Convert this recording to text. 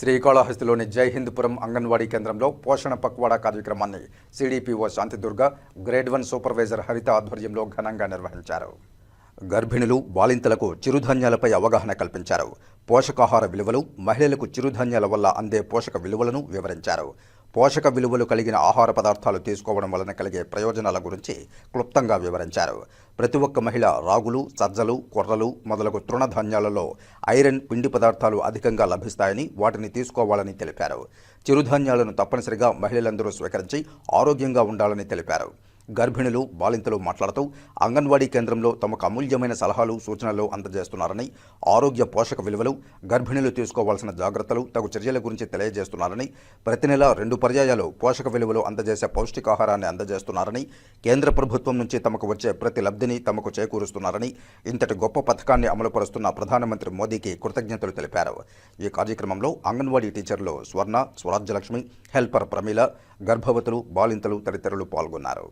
శ్రీకాళహస్తిలోని జై హిందపురం అంగన్వాడీ కేంద్రంలో పోషణ పక్వాడా కార్యక్రమాన్ని CDPO Shantidurga grade one supervisor Haritha ఆధ్వర్యంలో ఘనంగా నిర్వహించారు. గర్భిణులు బాలింతలకు చిరుధాన్యాలపై అవగాహన కల్పించారు. పోషకాహార విలువలు మహిళలకు చిరుధాన్యాల వల్ల అందే పోషక విలువలను వివరించారు. పోషక విలువలు కలిగిన ఆహార పదార్థాలు తీసుకోవడం వలన కలిగే ప్రయోజనాల గురించి క్లుప్తంగా వివరించారు. ప్రతి ఒక్క మహిళ రాగులు సజ్జలు కొర్రలు మొదలగు తృణధాన్యాలలో ఐరన్ పిండి పదార్థాలు అధికంగా లభిస్తాయని వాటిని తీసుకోవాలని తెలిపారు. చిరుధాన్యాలను తప్పనిసరిగా మహిళలందరూ స్వీకరించి ఆరోగ్యంగా ఉండాలని తెలిపారు. గర్భిణులు బాలింతలు మాట్లాడుతూ అంగన్వాడీ కేంద్రంలో తమకు అమూల్యమైన సలహాలు సూచనలు అందజేస్తున్నారని ఆరోగ్య పోషక విలువలు గర్భిణులు తీసుకోవాల్సిన జాగ్రత్తలు తగు చర్యల గురించి తెలియజేస్తున్నారని ప్రతి నెల రెండు పర్యాయాలు పోషక విలువలు అందజేసే పౌష్టికాహారాన్ని అందజేస్తున్నారని కేంద్ర ప్రభుత్వం నుంచి తమకు వచ్చే ప్రతి లబ్ధిని తమకు చేకూరుస్తున్నారని ఇంతటి గొప్ప పథకాన్ని అమలుపరుస్తున్న ప్రధానమంత్రి మోదీకి కృతజ్ఞతలు తెలిపారు. ఈ కార్యక్రమంలో అంగన్వాడీ టీచర్లు స్వర్ణ స్వరాజ్యలక్ష్మి హెల్పర్ ప్రమీల గర్భవతులు బాలింతలు తదితరులు పాల్గొన్నారు.